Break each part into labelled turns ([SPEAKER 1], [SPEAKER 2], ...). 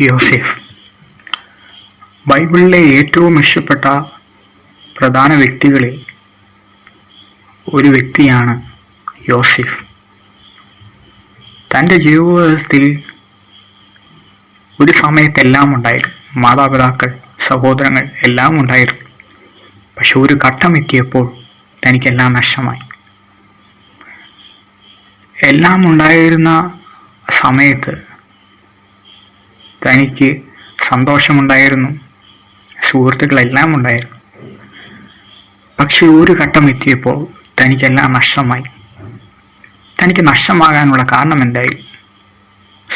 [SPEAKER 1] യോസെഫ്. ബൈബിളിലെ ഏറ്റവും ഇഷ്ടപ്പെട്ട പ്രധാന വ്യക്തികളിൽ ഒരു വ്യക്തിയാണ് യോസെഫ്. തന്റെ ജീവിതത്തിൽ ഒരു സമയത്തെല്ലാം ഉണ്ടായിരുന്നു. മാതാപിതാക്കൾ സഹോദരങ്ങൾ എല്ലാം ഉണ്ടായിരുന്നു. പക്ഷെ ഒരു ഘട്ടം എത്തിയപ്പോൾ തനിക്കെല്ലാം നഷ്ടമായി. എല്ലാം ഉണ്ടായിരുന്ന സമയത്ത് തനിക്ക് സന്തോഷമുണ്ടായിരുന്നു. സുഹൃത്തുക്കളെല്ലാം ഉണ്ടായിരുന്നു. പക്ഷെ ഒരു ഘട്ടം എത്തിയപ്പോൾ തനിക്കെല്ലാം നഷ്ടമായി. തനിക്ക് നഷ്ടമാകാനുള്ള കാരണം എന്തായി?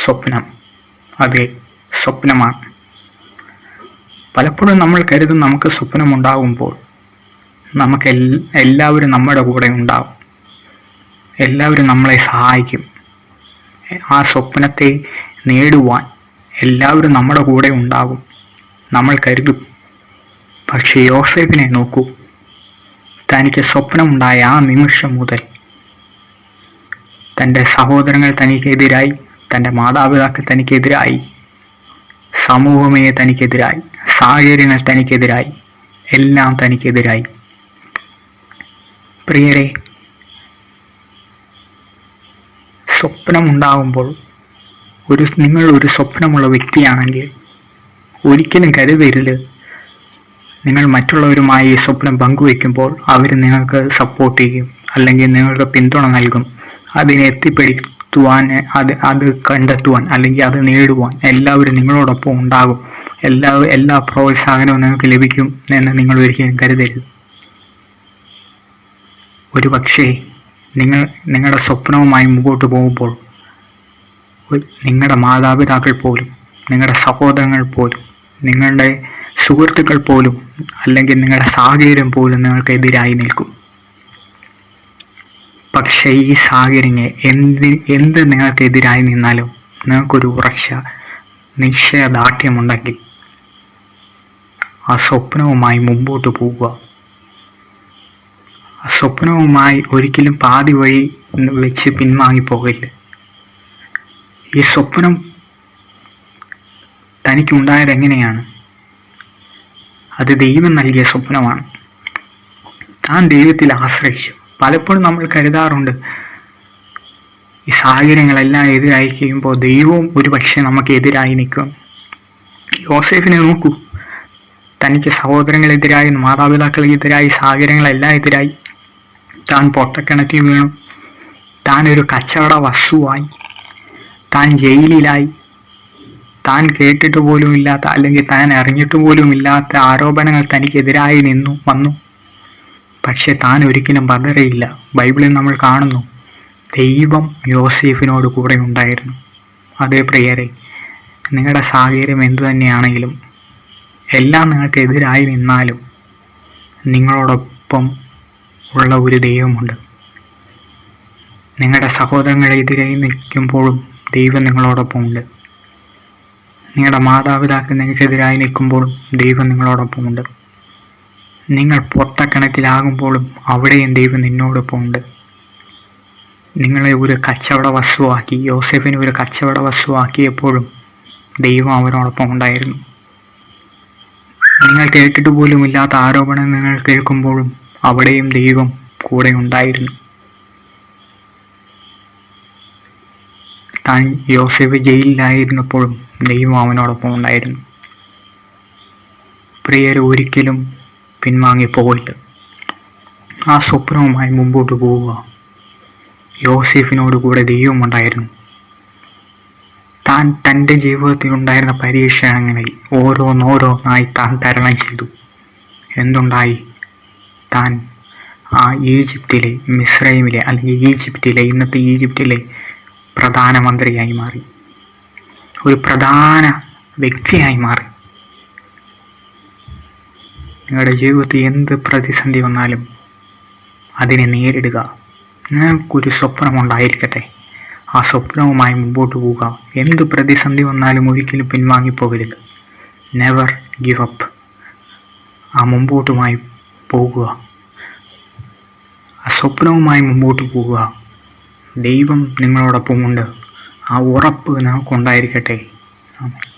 [SPEAKER 1] സ്വപ്നം. അതെ സ്വപ്നമാണ്. പലപ്പോഴും നമ്മൾ കരുതും നമുക്ക് സ്വപ്നമുണ്ടാകുമ്പോൾ നമുക്ക് എല്ലാവരും നമ്മുടെ കൂടെ ഉണ്ടാവും. എല്ലാവരും നമ്മളെ സഹായിക്കും. ആ സ്വപ്നത്തെ നേടുവാൻ എല്ലാവരും നമ്മുടെ കൂടെ ഉണ്ടാകും. നമ്മൾ കരുതും. പക്ഷേ യോസേഫിനെ നോക്കൂ. തനിക്ക് സ്വപ്നമുണ്ടായ ആ നിമിഷം മുതൽ തന്റെ സഹോദരങ്ങൾ തനിക്കെതിരായി തന്റെ മാതാപിതാക്കൾ തനിക്കെതിരായി സമൂഹമേ തനിക്കെതിരായി സാഹചര്യങ്ങൾ തനിക്കെതിരായി എല്ലാം തനിക്കെതിരായി. പ്രിയരെ സ്വപ്നമുണ്ടാകുമ്പോൾ ഒരു നിങ്ങൾ ഒരു സ്വപ്നമുള്ള വ്യക്തിയാണെങ്കിൽ ഒരിക്കലും കരുതരുത്. നിങ്ങൾ മറ്റുള്ളവരുമായി ഈ സ്വപ്നം പങ്കുവെക്കുമ്പോൾ അവർ നിങ്ങൾക്ക് സപ്പോർട്ട് ചെയ്യും. അല്ലെങ്കിൽ നിങ്ങൾക്ക് പിന്തുണ നൽകും. അതിനെ എത്തിപ്പെടുത്തുവാൻ അത് അത് കണ്ടെത്തുവാൻ അല്ലെങ്കിൽ അത് നേടുവാൻ എല്ലാവരും നിങ്ങളോടൊപ്പം ഉണ്ടാകും. എല്ലാ എല്ലാ പ്രോത്സാഹനവും നിങ്ങൾക്ക് ലഭിക്കും എന്ന് നിങ്ങൾ ഒരിക്കലും കരുതരുത്. ഒരു പക്ഷേ നിങ്ങൾ നിങ്ങളുടെ സ്വപ്നവുമായി മുമ്പോട്ട് പോകുമ്പോൾ നിങ്ങളുടെ മാതാപിതാക്കൾ പോലും നിങ്ങളുടെ സഹോദരങ്ങൾ പോലും നിങ്ങളുടെ സുഹൃത്തുക്കൾ പോലും അല്ലെങ്കിൽ നിങ്ങളുടെ സാഹചര്യം പോലും നിങ്ങൾക്ക് എതിരായി നിൽക്കും. പക്ഷേ ഈ സാഹചര്യങ്ങൾ എന്ത് എന്ത് നിങ്ങൾക്കെതിരായി നിന്നാലും നിങ്ങൾക്കൊരു ഉറച്ച നിശ്ചയദാർഢ്യമുണ്ടെങ്കിൽ ആ സ്വപ്നവുമായി മുമ്പോട്ട് പോവുക ആ സ്വപ്നവുമായി ഒരിക്കലും പാതി വഴി വെച്ച് പിൻവാങ്ങി പോകരുത്. ഈ സ്വപ്നം തനിക്കുണ്ടായത് എങ്ങനെയാണ്? അത് ദൈവം നൽകിയ സ്വപ്നമാണ്. താൻ ദൈവത്തിൽ ആശ്രയിച്ചു. പലപ്പോഴും നമ്മൾ കരുതാറുണ്ട് ഈ സാഹചര്യങ്ങളെല്ലാം എതിരായി കഴിയുമ്പോൾ ദൈവവും ഒരു പക്ഷേ നമുക്ക് എതിരായി നിൽക്കും. യോസേഫിനെ നോക്കൂ. തനിക്ക് സഹോദരങ്ങളെതിരായി മാതാപിതാക്കൾക്കെതിരായി സാഹചര്യങ്ങളെല്ലാം എതിരായി. താൻ പൊട്ടക്കിണറ്റിൽ വീണു. താൻ ഒരു കച്ചവട വസ്തുവായി. താൻ ജയിലിലായി. താൻ കേട്ടിട്ട് പോലും ഇല്ലാത്ത അല്ലെങ്കിൽ താൻ അറിഞ്ഞിട്ട് പോലും ഇല്ലാത്ത ആരോപണങ്ങൾ തനിക്കെതിരായി നിന്നു വന്നു. പക്ഷെ താൻ ഒരിക്കലും പതറിയില്ല. ബൈബിളിൽ നമ്മൾ കാണുന്നു ദൈവം യോസേഫിനോട് കൂടെ ഉണ്ടായിരുന്നു. അതേ പ്രിയരെ നിങ്ങളുടെ സാഹചര്യം എന്തു തന്നെയാണെങ്കിലും എല്ലാം നിങ്ങൾക്ക് എതിരായി നിന്നാലും നിങ്ങളോടൊപ്പം ഉള്ള ഒരു ദൈവമുണ്ട്. നിങ്ങളുടെ സഹോദരങ്ങളെതിരായി നിൽക്കുമ്പോഴും ദൈവം നിങ്ങളോടൊപ്പം ഉണ്ട്. നിങ്ങളുടെ മാതാപിതാക്കൾ നിങ്ങൾക്കെതിരായി നിൽക്കുമ്പോഴും ദൈവം നിങ്ങളോടൊപ്പം ഉണ്ട്. നിങ്ങൾ പൊട്ടക്കിണറ്റിലാകുമ്പോഴും അവിടെയും ദൈവം നിന്നോടൊപ്പം ഉണ്ട്. നിങ്ങളെ ഒരു കച്ചവട വസ്തുവാക്കി യോസെഫിനെ ഒരു കച്ചവട വസ്തുവാക്കിയപ്പോഴും ദൈവം അവരോടൊപ്പം ഉണ്ടായിരുന്നു. നിങ്ങൾ കേട്ടിട്ട് പോലും ഇല്ലാത്ത ആരോപണം നിങ്ങൾ കേൾക്കുമ്പോഴും അവിടെയും ദൈവം കൂടെ ഉണ്ടായിരുന്നു. താൻ യോസെഫ് ജയിലിലായിരുന്നപ്പോഴും ദൈവം അവനോടൊപ്പം ഉണ്ടായിരുന്നു. പ്രിയർ ഒരിക്കലും പിൻവാങ്ങിപ്പോയിട്ട് ആ സ്വപ്നവുമായി മുമ്പോട്ട് പോവുക. യോസേഫിനോട് കൂടെ ദൈവം ഉണ്ടായിരുന്നു. താൻ തന്റെ ജീവിതത്തിൽ ഉണ്ടായിരുന്ന പരീക്ഷണങ്ങളിൽ ഓരോന്നോരോന്നായി താൻ തരണം ചെയ്തു. എന്തുണ്ടായി? താൻ ആ ഈജിപ്തിലെ മിസ്രൈമിലെ അല്ലെങ്കിൽ ഈജിപ്തിലെ ഇന്നത്തെ ഈജിപ്തിലെ പ്രധാനമന്ത്രിയായി മാറി. ഒരു പ്രധാന വ്യക്തിയായി മാറി. നിങ്ങളുടെ ജീവിതത്തിൽ എന്ത് പ്രതിസന്ധി വന്നാലും അതിനെ നേരിടുക. നിങ്ങൾക്കൊരു സ്വപ്നമുണ്ടായിരിക്കട്ടെ. ആ സ്വപ്നവുമായി മുമ്പോട്ട് പോവുക. എന്ത് പ്രതിസന്ധി വന്നാലും ഒരിക്കലും പിൻവാങ്ങിപ്പോകരുത്. നെവർ ഗിവ് അപ്പ് ആ മുമ്പോട്ടുമായി പോകുക ആ സ്വപ്നവുമായി മുമ്പോട്ട് പോവുക. ദൈവം നിങ്ങളോടൊപ്പമുണ്ട്. ആ ഉറപ്പ് നമുക്കുണ്ടായിരിക്കട്ടെ ആമേൻ.